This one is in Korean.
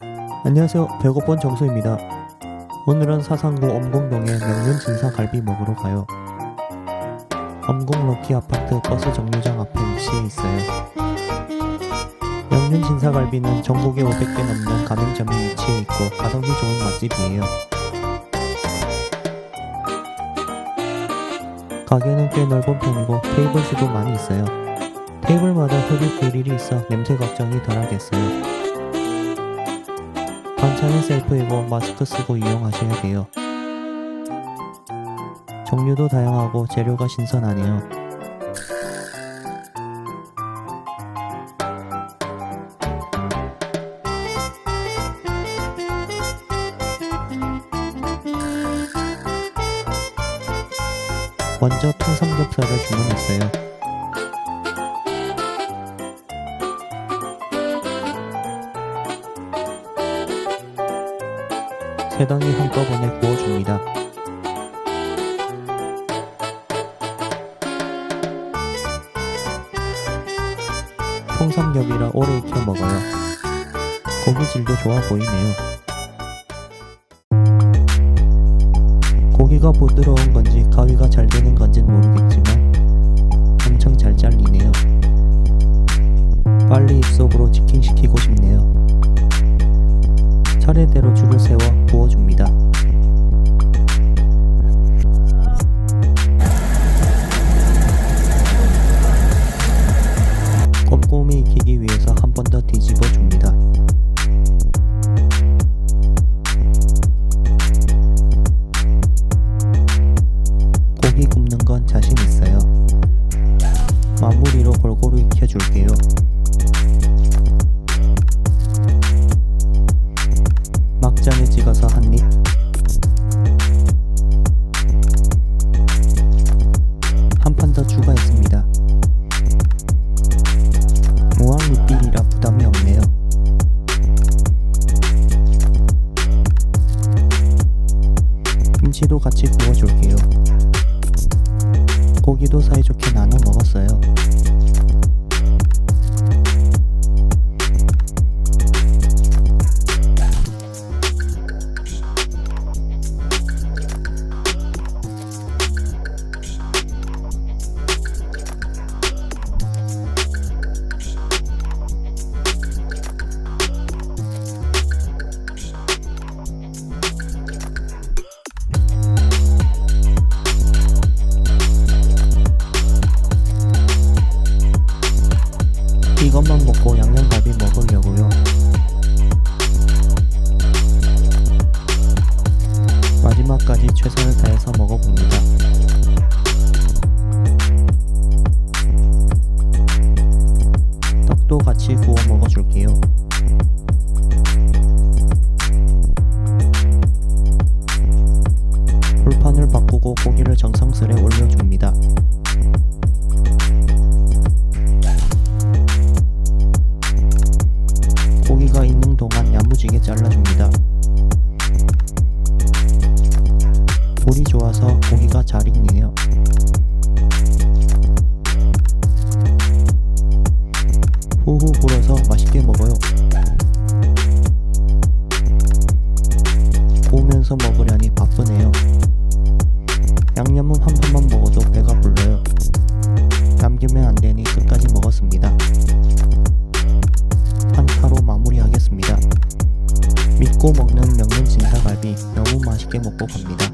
안녕하세요. 배고픈 정수입니다. 오늘은 사상구 엄공동에 명륜 진사갈비 먹으러 가요. 엄공 럭키 아파트 버스 정류장 앞에 위치해 있어요. 명륜 진사갈비는 전국에 500개 넘는 가맹점이 위치해 있고 가성비 좋은 맛집이에요. 가게는 꽤 넓은 편이고 테이블 수도 많이 있어요. 테이블마다 흡입 그릴이 있어 냄새 걱정이 덜하겠어요. 반찬은 셀프이고 마스크 쓰고 이용하셔야 돼요. 종류도 다양하고 재료가 신선하네요. 먼저 통삼겹살을 주문했어요. 세 덩이 한꺼번에 구워줍니다. 통삼겹이라 오래 익혀 먹어요. 고기 질도 좋아 보이네요. 고기가 부드러운 건지 가위가 잘 되는 건진 모르겠지만 엄청 잘 잘리네요. 빨리 입속으로 치킨 시키고 싶네요. 차례대로 줄을 세워 구워줍니다. 꼼꼼히 익히기 위해서 한 번 더 막장에 찍어서 한 입. 한 판 더 추가했습니다. 무한 리필이라 부담이 없네요. 김치도 같이 구워줄게요. 고기도 사이좋게 나눠 먹었어요. 떡도 같이 구워 먹어줄게요. 불판을 바꾸고 고기를 정성스레 올려줍니다. 고기가 있는 동안 야무지게 잘라줍니다. 볼이 좋아서 고기가 잘 익네요. 끝까지 먹었습니다. 한타로 마무리하겠습니다. 믿고 먹는 명륜 진사갈비 너무 맛있게 먹고 갑니다.